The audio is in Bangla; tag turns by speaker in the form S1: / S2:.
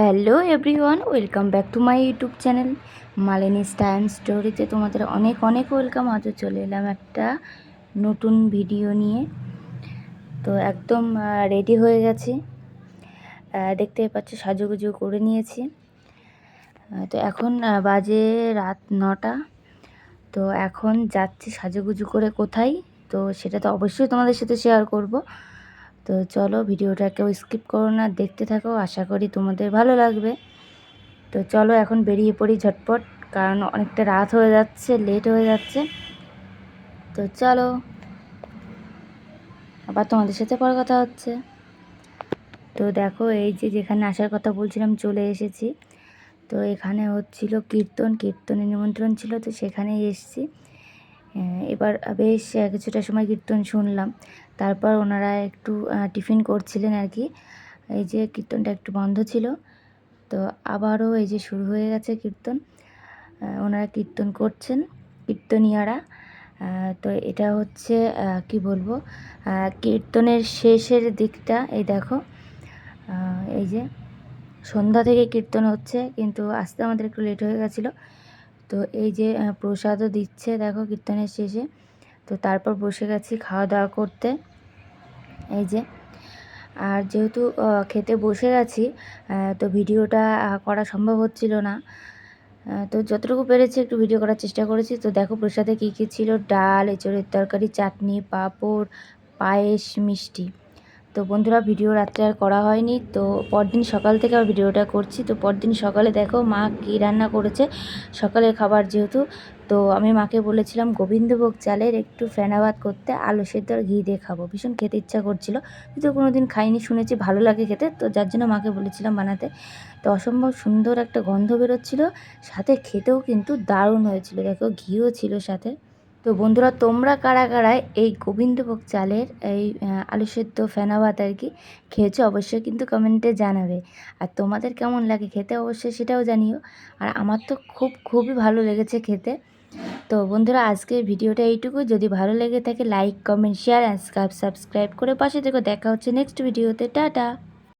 S1: Hello everyone, welcome back to my YouTube channel Malini style স্টোরিতে তোমাদের অনেক অনেক ওয়েলকাম। আজও চলে এলাম একটা নতুন ভিডিও নিয়ে। তো একদম রেডি হয়ে গেছে। দেখতেই পাচ্ছ, সাজুগুজু করে নিয়েছি। তো এখন বাজে রাত নটা। তো এখন যাচ্ছি সাজুগুজু করে কোথায়? তো সেটা তো অবশ্যই তোমাদের সাথে শেয়ার করব। তো চলো ভিডিওটা কেউ স্কিপ করো না, দেখতে থাকো, আশা করি তোমাদের ভালো লাগবে। তো চলো এখন বেরিয়ে পড়ি ঝটপট, কারণ অনেকটা রাত হয়ে যাচ্ছে লেট হয়ে যাচ্ছে। তো চলো, আবার তোমাদের সাথে পরে কথা হচ্ছে। তো দেখো, এই যে যেখানে আসার কথা বলছিলাম, চলে এসেছি। তো এখানে হচ্ছিল কীর্তন কীর্তনের নিমন্ত্রণ ছিল, তো সেখানেই এসেছি। এবার বেশ কিছুটা সময় কীর্তন শুনলাম। তারপর ওনারা একটু টিফিন করছিলেন আর কি। এই যে কীর্তনটা একটু বন্ধ ছিল, তো আবারও এই যে শুরু হয়ে গেছে কীর্তন ওনারা কীর্তন করছেন, কীর্তনিয়ারা। তো এটা হচ্ছে কি বলব কীর্তনের শেষের দিকটা, এই দেখো এই যে সন্ধ্যা থেকে কীর্তন হচ্ছে, কিন্তু আসতে আমাদের একটু লেট হয়ে গেছিল। তো এই যে প্রসাদও দিচ্ছে, দেখো কীর্তনের শেষে। তো তারপর বসে গেছি খাওয়া দাওয়া করতে। এই যে, আর যেহেতু খেতে বসে গেছি তো ভিডিওটা করা সম্ভব হচ্ছিল না। তো যতটুকু পেরেছি একটু ভিডিও করার চেষ্টা করেছি। তো দেখো প্রসাদে কী কী ছিল? ডাল, এঁচড়ের তরকারি, চাটনি, পাঁপড়, পায়েস, মিষ্টি। তো বন্ধুরা, ভিডিও রাত্রে আর করা হয়নি। তো পরদিন সকাল থেকে আবার ভিডিওটা করছি। তো পরদিন সকালে দেখো মা কী রান্না করেছে। সকালের খাবার যেহেতু, তো আমি মাকে বলেছিলাম, গোবিন্দভোগ চালের একটু ফেনা ভাত করতে আলু সেদ্ধ আর ঘি দিয়ে খাব। ভীষণ খেতে ইচ্ছা করছিল। কিন্তু কোনো দিন খাইনি, শুনেছি ভালো লাগে খেতে। তো যার জন্য মাকে বলেছিলাম বানাতে। তো অসম্ভব সুন্দর একটা গন্ধ বেরোচ্ছিল। সাথে খেতেও কিন্তু দারুণ হয়েছিল। দেখো, ঘিও ছিল সাথে। তো বন্ধুরা, তোমরা কারা কারা এই গোবিন্দভোগ চালের এই আলু সেদ্ধ ফেনা ভাত আর কি খেয়েছো অবশ্যই কিন্তু কমেন্টে জানাবে। আর তোমাদের কেমন লাগে খেতে অবশ্যই সেটাও জানিও। আর আমার তো খুব, খুবই ভালো লেগেছে খেতে। তো বন্ধুরা, আজকের ভিডিওটা এইটুকু। যদি ভালো লেগে থাকে, like, comment share and subscribe করে পাশে থেকে। দেখা হচ্ছে নেক্সট ভিডিওতে। টাটা!